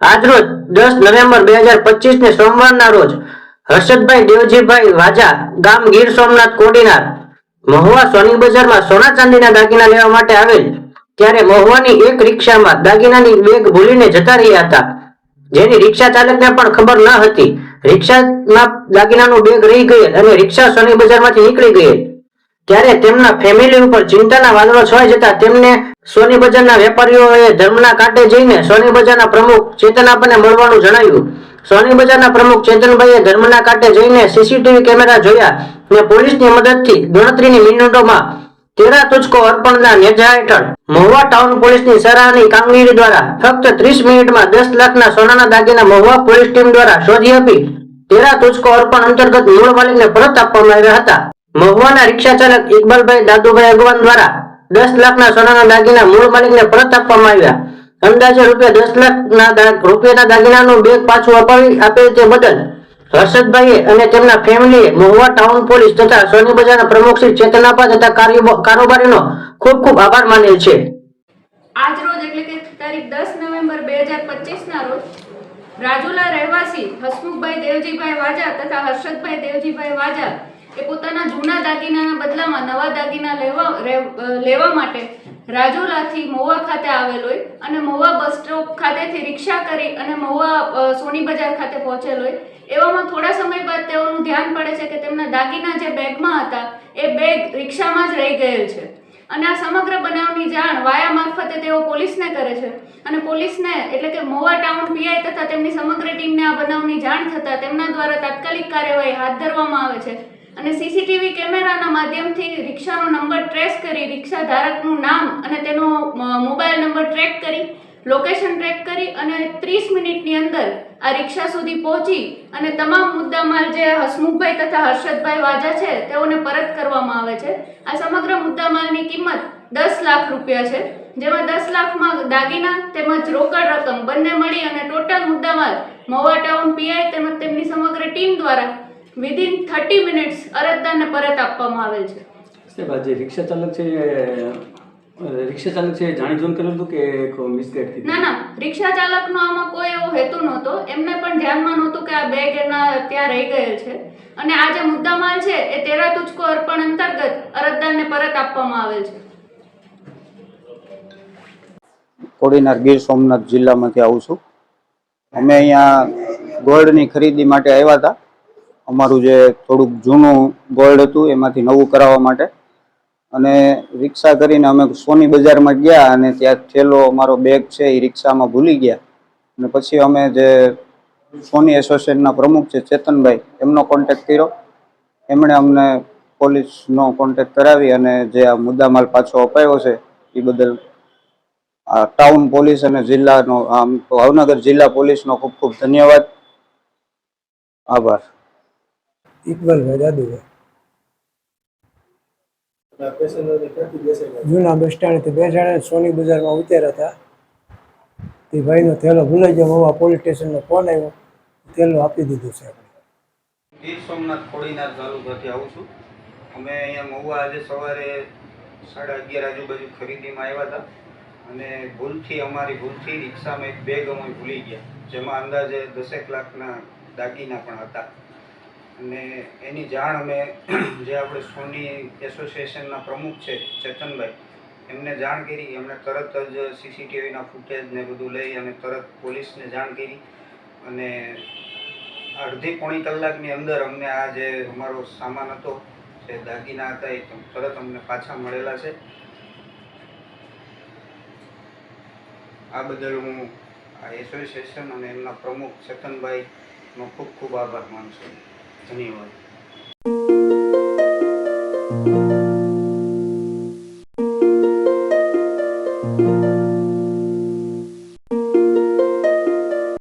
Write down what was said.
આજરોજ દસ નવેમ્બર બે હજાર પચીસ ને સોમવારના રોજ હર્ષદભાઈ દેવજીભાઈ વાજા ગામ ગીર સોમનાથ કોડીનાર મહુવા સોની બજારમાં સોના ચાંદીના દાગીના લેવા માટે આવેલ. ત્યારે મહુવાની એક રિક્ષામાં દાગીનાની બેગ ભૂલીને જતા રહ્યા હતા. જેની રિક્ષા ચાલકને પણ ખબર ન હતી. રિક્ષામાં દાગીનાનું બેગ રહી ગયેલ અને રિક્ષા સોની બજારમાંથી નીકળી ગયેલ. ત્યારે તેમના ફેમિલી ઉપર ચિંતાના વાદળો છવાઈ જતા તેમને સોની બજારના વેપારીઓએ ધર્મના કાંટે જઈને સોની બજારના પ્રમુખ ચેતનાપાને મળવાનું જણાવ્યું. સોની બજારના પ્રમુખ ચેતનભાઈએ ધર્મના કાંટે જઈને સીસીટીવી કેમેરા જોયા ને પોલીસની મદદથી ગણતરીની મિનિટોમાં તેરા તુચકો અર્પણના નેજા હેઠળ મહુવા ટાઉન પોલીસની સરાહની કામગીરી દ્વારા ફક્ત ત્રીસ મિનિટમાં દસ લાખના સોનાના દાગીના મહુવા પોલીસ ટીમ દ્વારા શોધી આપી તેરા તુચકો અર્પણ અંતર્ગત મૂળ માલિકને પરત આપવામાં આવ્યા હતા. મહુવાના રિક્ષા ચાલક ઇકબાલભાઈ દાદુભાઈ અગવાન દ્વારા દસ લાખના સોનાના દાગીના મૂળ માલિકને પરત આપવામાં આવ્યા. અંદાજે રૂપિયા દસ લાખના રૂપિયાના દાગીનાનું બેગ પાછું અપાવી આપે તે બદલ હર્ષદભાઈ અને તેમના ફેમિલીએ મહુવા ટાઉન પોલીસ તથા સોની બજારના પ્રમુખ શ્રી ચેતનાપા તથા કારોબારીનો ખૂબ ખૂબ આભાર માનેલ છે. આજ રોજ એટલે કે તારીખ 10 નવેમ્બર 2025 ના રોજ રાજુલા રહેવાસી હસમુખભાઈ દેવજીભાઈ વાજા તથા હર્ષદભાઈ દેવજીભાઈ વાજા એ પોતાના જૂના દાગીનાના બદલામાં નવા દાગીના લેવા લેવા માટે રાજુલાથી મહુવા ખાતે આવેલ હોય અને મહુવા બસ સ્ટોપ ખાતેથી રિક્ષા કરી અને મહુવા સોની બજાર ખાતે પહોંચેલ હોય. એવામાં થોડા સમય બાદ તેઓનું ધ્યાન પડે છે કે તેમના દાગીના જે બેગમાં હતા, એ બેગ રિક્ષામાં જ રહી ગયેલ છે. અને આ સમગ્ર બનાવની જાણ વાયા મારફતે તેઓ પોલીસને કરે છે. અને પોલીસને એટલે કે મોવા ટાઉન પીઆઈ તથા તેમની સમગ્ર ટીમને આ બનાવની જાણ થતાં તેમના દ્વારા તાત્કાલિક કાર્યવાહી હાથ ધરવામાં આવે છે. અને સીસીટીવી કેમેરાના માધ્યમથી રિક્ષાનો નંબર ટ્રેસ કરી રિક્ષા ધારકનું નામ અને તેનો મોબાઈલ નંબર ટ્રેક કરી, લોકેશન ટ્રેક કરી અને ત્રીસ મિનિટની અંદર આ રિક્ષા સુધી પહોંચી અને તમામ મુદ્દામાલ જે હસમુખભાઈ તથા હર્ષદભાઈ વાજા છે તેઓને પરત કરવામાં આવે છે. આ સમગ્ર મુદ્દામાલની કિંમત દસ લાખ રૂપિયા છે. જેમાં દસ લાખમાં દાગીના તેમજ રોકડ રકમ બંને મળી અને ટોટલ મુદ્દામાલ મોવા ટાઉન પીઆઈ તેમજ તેમની સમગ્ર ટીમ દ્વારા વિધિન થર્ટી મિનિટ્સ અરજદારને પરત આપવામાં આવેલ છે. સાહેબ રિક્ષા ચાલક છે રિક્ષા ચાલક છે જાણી જોઈને કરેલું હતું કે એક મિસગાઈડથી ના ના. રિક્ષા ચાલકનો આમાં કોઈ એવો હેતુ નહોતો. એમને પણ ધ્યાનમાં નહોતું કે આ બેગ એના ત્યાં રહી ગયેલ છે. અને આ જે મુદ્દામાલ છે એ તેરા તુચકો અર્પણ અંતર્ગત અરજદારને પરત આપવામાં આવેલ છે. કોડીનાર ગીર સોમનાથ જિલ્લામાંથી આવું છું. અમે અહીંયા ગોલ્ડની ખરીદી માટે આવ્યા હતા. અમારું જે થોડુંક જૂનું ગોલ્ડ હતું, એમાંથી નવું કરાવવા માટે. અને રિક્ષા કરીને અમે સોની બજારમાં ગયા અને ત્યાં થેલો, અમારો બેગ છે એ રિક્ષામાં ભૂલી ગયા. અને પછી અમે જે સોની એસોસિએશનના પ્રમુખ છે ચેતનભાઈ, એમનો કોન્ટેક્ટ કર્યો. એમણે અમને પોલીસનો કોન્ટેક્ટ કરાવી અને જે આ મુદ્દામાલ પાછો અપાયો છે, એ બદલ આ ટાઉન પોલીસ અને જિલ્લાનો, આમ ભાવનગર જિલ્લા પોલીસનો ખૂબ ખૂબ ધન્યવાદ. આભાર. ઇકબાલભાઈ દાદુભાઈ જૂના બસ સ્ટેન્ડથી બેસાડે સોની બજારમાં ઉતર્યા હતા. તે ભાઈનો થેલો ભૂલાઈ ગયો મવા પોલીસ સ્ટેશનનો ફોન આવ્યો થેલો આપી દીધો છે આપણે. ગીર સોમનાથ ખોડીનાર તાલુકાથી આવું છું. અમે અહીંયા મહુવા આજે સવારે સાડા અગિયાર આજુબાજુ ખરીદીમાં આવ્યા હતા. અને ભૂલથી, અમારી ભૂલથી રિક્ષામાં એક બેગ અમે ભૂલી ગયા, જેમાં અંદાજે દસેક લાખના દાગીના પણ હતા. અને એની જાણ અમે જે આપણે સોની એસોસિએશનના પ્રમુખ છે, ચેતનભાઈ, એમને જાણ કરી, એમણે તરત જ સીસીટીવીના ફૂટેજ ને બધું લઈ અને તરત પોલીસને જાણ કરી અને અડધી પોણી કલાકની અંદર અમને આ જે અમારો સામાન હતો, જે દાગીના હતા, એ તરત અમને પાછા મળેલા છે. આ બદલ હું આ એસોસિએશન અને એમના પ્રમુખ ચેતનભાઈનો ખૂબ ખૂબ આભાર માનું છું. ધન્યવાદ